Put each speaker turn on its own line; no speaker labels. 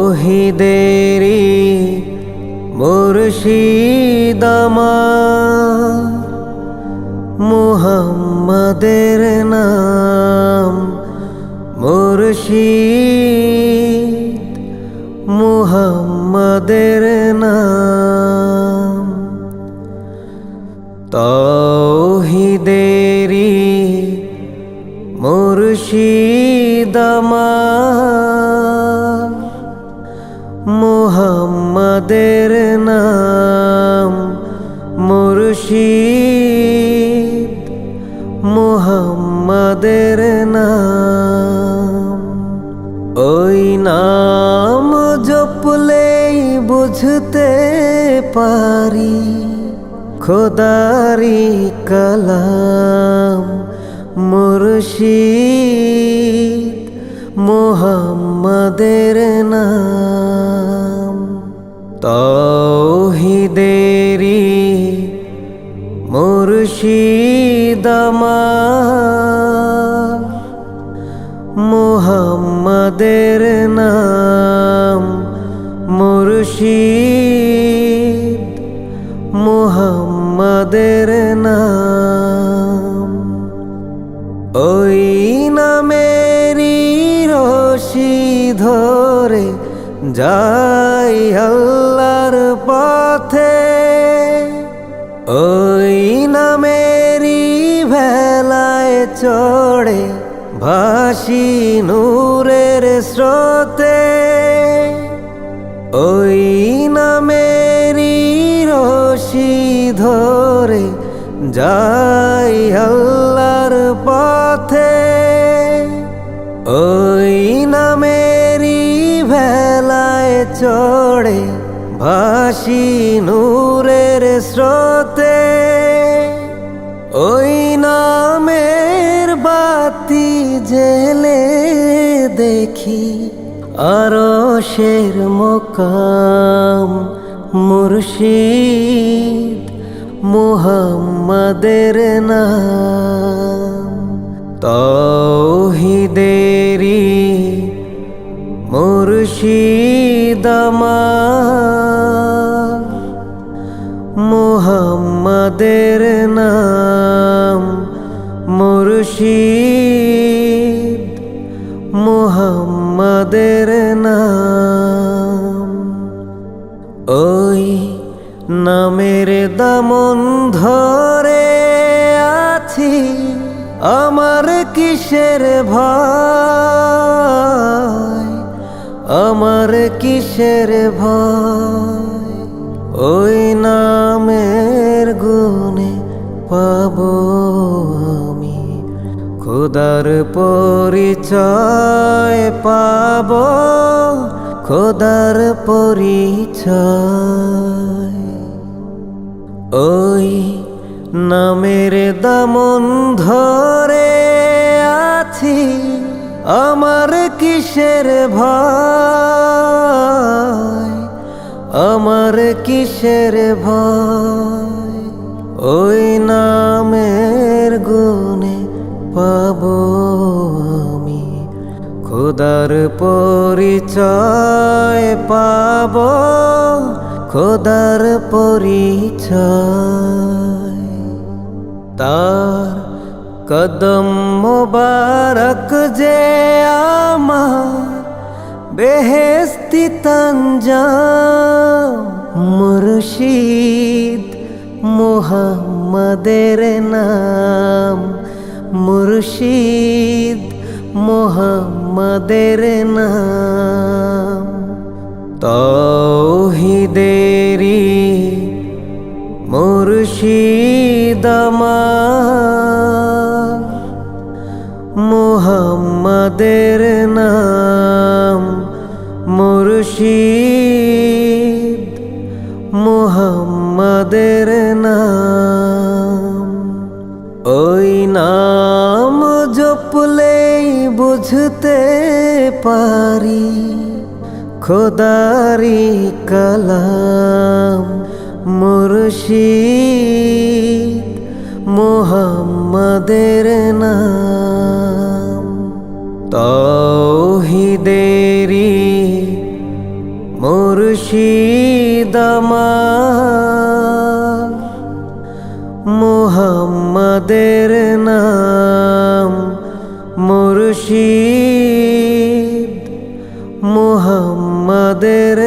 তৌহিদেরি মুর্শিদামা মুহাম্মাদের নাম মুর্শিদ মুহাম্মাদের নাম মুর্শিদামা মুহাম্মাদের নাম মুর্শিদ মুহাম্মাদের নাম। ওই নাম জপলেই বুঝতে পারি খোদারি কালাম মুর্শিদ। মুহাম্মাদের নাম। তৌহিদেরি মুর্শিদামা মুহাম্মাদের নাম মুর্শিদ মুহাম্মাদের রশি ধরে যাই আল্লাহর পথে। ওই নামেরই ভেলায় চড়ে ভাসি নূরের স্রোতে। ওই নামেরই রশি ধরে যাই চড়ে ভাসি নূরের স্রোতে, ওই নামের বাতি জেলে দেখি আরও শের মোকাম মুর্শিদ মুহাম্মাদের নাম। তৌহিদেরি মুর্শিদামা মুহাম্মাদের নাম মুর্শিদ মুহাম্মাদের নাম। ওই নামের দামন ধরে আছি আমার কিসের ভয়? আমার কিসের ভয়? ওই নামের গুণে পাব আমি। খোদার পরিচয় পাব, খোদার পরিচয়। ওই নামের দামন ধরে আছি, আমার কিসের ভয়? আমার কিসের ভয়? ওই নামের গুণে পাব আমি। খোদার পরিচয় পাব, খোদার পরিচয়। তার কদম মোবারক যে আমার বেহেস্তি তঞ্জাম মুর্শিদ মুহাম্মাদের নাম। মুর্শিদ মুহাম্মাদের নাম। তৌহিদেরি মুর্শিদামা মুহাম্মাদের নাম মুর্শিদ মুহাম্মাদের নাম। ওই নাম জপলেই বুঝতে পারি খোদারি কালাম। মুর্শিদ মুহাম্মাদের নাম। তৌহিদেরি মুর্শিদ আমার মুহাম্মাদের নাম মুর্শিদ মুহাম্মাদের